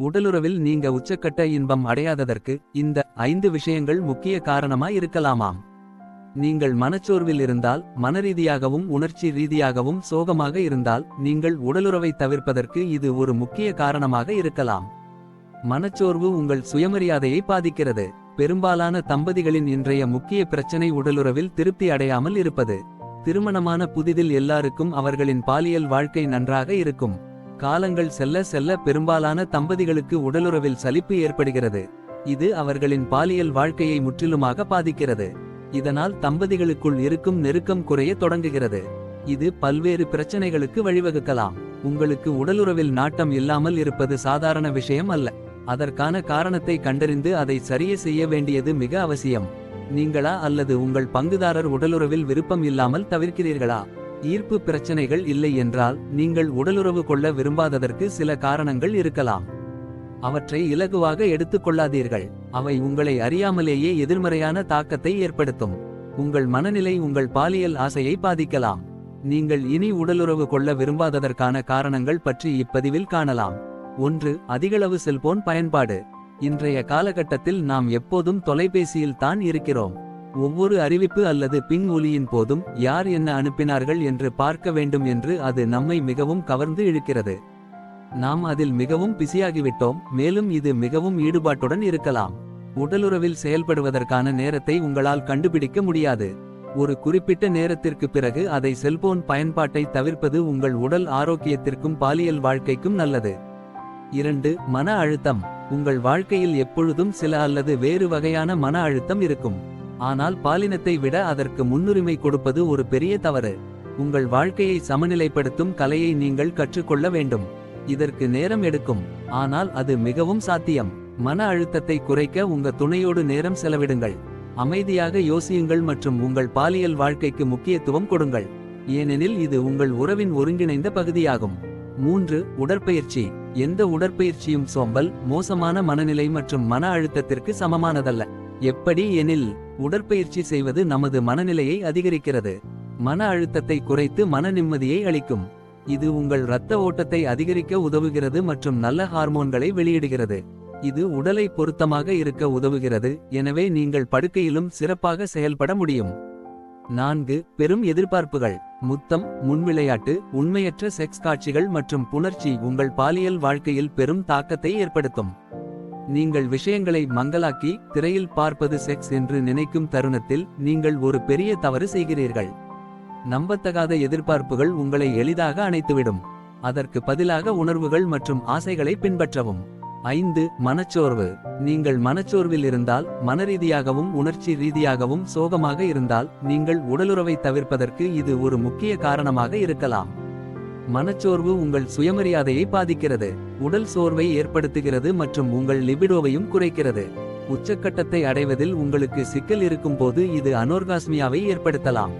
உடலுறவில் நீங்க உச்சக்கட்ட இன்பம் அடையாததற்கு இந்த ஐந்து விஷயங்கள் முக்கிய காரணமாய் இருக்கலாமாம் நீங்கள் மனச்சோர்வில் இருந்தால் மனரீதியாகவும் உணர்ச்சி ரீதியாகவும் சோகமாக இருந்தால் நீங்கள் உடலுறவை தவிர்ப்பதற்கு இது ஒரு முக்கிய காரணமாக இருக்கலாம். மனச்சோர்வு உங்கள் சுயமரியாதையை பாதிக்கிறது. பெரும்பாலான தம்பதிகளின் இன்றைய முக்கிய பிரச்சனை உடலுறவில் திருப்தி அடையாமல் இருப்பது. திருமணமான புதிதில் எல்லாருக்கும் அவர்களின் பாலியல் வாழ்க்கை நன்றாக இருக்கும். காலங்கள் செல்ல செல்ல பெரும்பாலான தம்பதிகளுக்கு உடலுறவில் சலிப்பு ஏற்படுகிறது. இது அவர்களின் பாலியல் வாழ்க்கையை முற்றிலுமாக பாதிக்கிறது. இதனால் தம்பதிகளுக்குள் இருக்கும் நெருக்கம் குறைய தொடங்குகிறது. இது பல்வேறு பிரச்சனைகளுக்கு வழிவகுக்கலாம். உங்களுக்கு உடலுறவில் நாட்டம் இல்லாமல் இருப்பது சாதாரண விஷயம் அல்ல. அதற்கான காரணத்தை கண்டறிந்து அதை சரிய செய்ய வேண்டியது மிக அவசியம். நீங்களா அல்லது உங்கள் பங்குதாரர் உடலுறவில் விருப்பம் இல்லாமல் தவிர்க்கிறீர்களா? ஈர்ப்பு பிரச்சனைகள் இல்லை என்றால் நீங்கள் உடலுறவு கொள்ள விரும்பாததற்கு சில காரணங்கள் இருக்கலாம். அவற்றை இலகுவாக எடுத்துக் கொள்ளாதீர்கள். அவை உங்களை அறியாமலேயே எதிர்மறையான தாக்கத்தை ஏற்படுத்தும். உங்கள் மனநிலை உங்கள் பாலியல் ஆசையை பாதிக்கலாம். நீங்கள் இனி உடலுறவு கொள்ள விரும்பாததற்கான காரணங்கள் பற்றி இப்பதிவில் காணலாம். ஒன்று அதிகளவு செல்போன் பயன்பாடு. இன்றைய காலகட்டத்தில் நாம் எப்போதும் தொலைபேசியில் தான் இருக்கிறோம். ஒவ்வொரு அறிவிப்பு அல்லது பின் ஒலியின் போதும் யார் என்ன அனுப்பினார்கள் என்று பார்க்க வேண்டும் என்று அது நம்மை மிகவும் கவர்ந்து இழுக்கிறது. நாம் அதில் மிகவும் பிஸியாகிவிட்டோம் மேலும் இது மிகவும் ஈடுபாட்டுடன் இருக்கலாம். உடலுறவில் செயல்படுவதற்கான நேரத்தை உங்களால் கண்டுபிடிக்க முடியாது. ஒரு குறிப்பிட்ட நேரத்திற்கு பிறகு அதை செல்போன் பயன்பாட்டை தவிர்ப்பது உங்கள் உடல் ஆரோக்கியத்திற்கும் பாலியல் வாழ்க்கைக்கும் நல்லது. இரண்டு மன அழுத்தம். உங்கள் வாழ்க்கையில் எப்பொழுதும் சில அல்லது வேறு வகையான மன அழுத்தம் இருக்கும். ஆனால் பாலினத்தை விட அதற்கு முன்னுரிமை கொடுப்பது ஒரு பெரிய தவறு. உங்கள் வாழ்க்கையை சமநிலைப்படுத்தும் கலையை நீங்கள் கற்றுக்கொள்ள வேண்டும். இதற்கு நேரம் எடுக்கும். ஆனால் அது மிகவும் சாத்தியம். மன அழுத்தத்தை குறைக்க உங்க துணையோடு நேரம் செலவிடுங்கள். அமைதியாக யோசியுங்கள் மற்றும் உங்கள் பாலியல் வாழ்க்கைக்கு முக்கியத்துவம் கொடுங்கள். ஏனெனில் இது உங்கள் உறவின் ஒருங்கிணைந்த பகுதியாகும். மூன்று உடற்பயிற்சி. எந்த உடற்பயிற்சியும் சோம்பல் மோசமான மனநிலை மற்றும் மன அழுத்தத்திற்கு சமமானதல்ல. எப்படி எனில் உடற்பயிற்சி செய்வது நமது மனநிலையை அதிகரிக்கிறது. மன அழுத்தத்தை குறைத்து மன நிம்மதியை அளிக்கும். இது உங்கள் இரத்த ஓட்டத்தை அதிகரிக்க உதவுகிறது மற்றும் நல்ல ஹார்மோன்களை வெளியிடுகிறது. இது உடலை பொருத்தமாக இருக்க உதவுகிறது. எனவே நீங்கள் படுக்கையிலும் சிறப்பாக செயல்பட முடியும். நான்கு பெரும் எதிர்பார்ப்புகள். முத்தம் முன்விளையாட்டு உண்மையற்ற செக்ஸ் காட்சிகள் மற்றும் புணர்ச்சி உங்கள் பாலியல் வாழ்க்கையில் பெரும் தாக்கத்தை ஏற்படுத்தும். நீங்கள் விஷயங்களை மங்கலாக்கி திரையில் பார்ப்பது செக்ஸ் என்று நினைக்கும் தருணத்தில் நீங்கள் ஒரு பெரிய தவறு செய்கிறீர்கள். நம்பத்தகாத எதிர்பார்ப்புகள் உங்களை எளிதாக அணைத்துவிடும். அதற்கு பதிலாக உணர்வுகள் மற்றும் ஆசைகளை பின்பற்றவும். ஐந்து மனச்சோர்வு. நீங்கள் மனச்சோர்வில் இருந்தால் மனரீதியாகவும் உணர்ச்சி ரீதியாகவும் சோகமாக இருந்தால் நீங்கள் உடலுறவை தவிர்ப்பதற்கு இது ஒரு முக்கிய காரணமாக இருக்கலாம். மனச்சோர்வு உங்கள் சுயமரியாதையை பாதிக்கிறது. உடல் சோர்வை ஏற்படுத்துகிறது மற்றும் உங்கள் லிபிடோவையும் குறைக்கிறது. உச்சக்கட்டத்தை அடைவதில் உங்களுக்கு சிக்கல் இருக்கும்போது இது அனோர்காஸ்மியாவை ஏற்படுத்தலாம்.